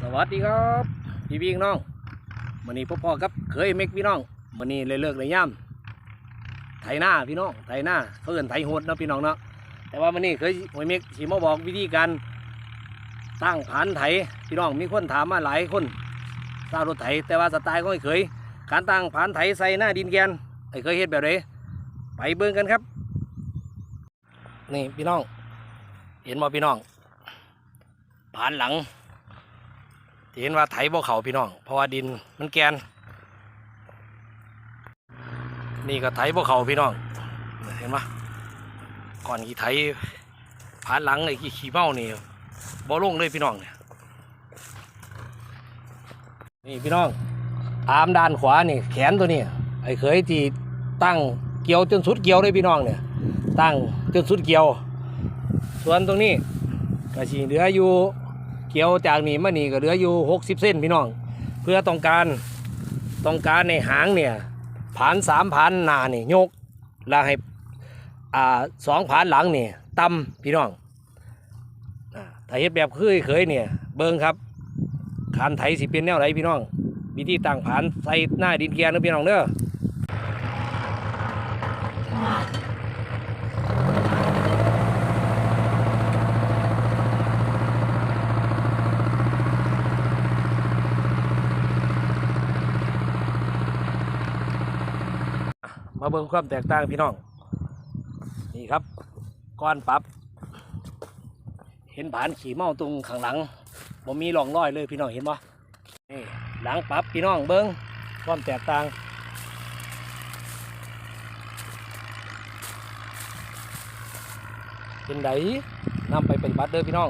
สวัสดีครับพี่พี่น้องวันนี้พ่อพ่อครับเคยเมกพี่น้องวันนี้เลยเลิกเลยย่ำไถหน้าพี่น้องไถหน้าเขาเอินไถโหดเนาะพี่น้องเนาะแต่ว่าวันนี้เคยหวยเมกสีมาบอกวิธีการตั้งผานไถพี่น้องมีคนถามมาหลายคนสร้างรถไถ แต่ว่าสไตล์ก็ไม่เคย การตั้งผานไถใส่หน้าดินแกนไอเคยเฮ็ดแบบไหนไปเบิ่งกันครับ นี่พี่น้อง เห็นบ่พี่น้องผานหลัง เห็นว่าไถบ่เขาพี่น้อง เพราะว่าดินมันแกน นี่ก็ไถบ่เขาพี่น้อง เห็นปะก่อนขี่ไถผ่านหลังไอ้ขี่ขี่เมานี่บ่ลงเลยพี่น้องเนี่ยนี่พี่น้องตามด้านขวานี่แขนตัวนี้ไอ้เคยที่ตั้งเกี่ยวจนสุดเกี่ยวเลยพี่น้องเนี่ยตั้งจนสุดเกี่ยว ส่วนตรงนี้ก็สีเหลืออยู่ เกี่ยวจากนี่มานี่ก็เหลืออยู่หกสิบเส้นพี่น้อง เพื่อต้องการต้องการในหางเนี่ยผานสามผานหนานี่ยกแล้วให้อ่าสองผานหลังเนี่ยต่ำพี่น้องถ้าเฮ็ดแบบเคยเคยเนี่ยเบิ้งครับขานไถสิเป็นแนวไหนพี่น้อง วิธีตั้งผานใส่หน้าดินเกียร์นะพี่น้องเด้อ มาเบิ่งความแตกต่างพี่น้อง นี่ครับก้อนปรับ เห็นผานขี่เมาตรงข้างหลังบ่มีร่องรอยเลยพี่น้องเห็นปะนี่หลังปรับพี่น้องเบิ้งความแตกต่างเป็นไดนำไปปฏิบัติเด้อพี่น้อง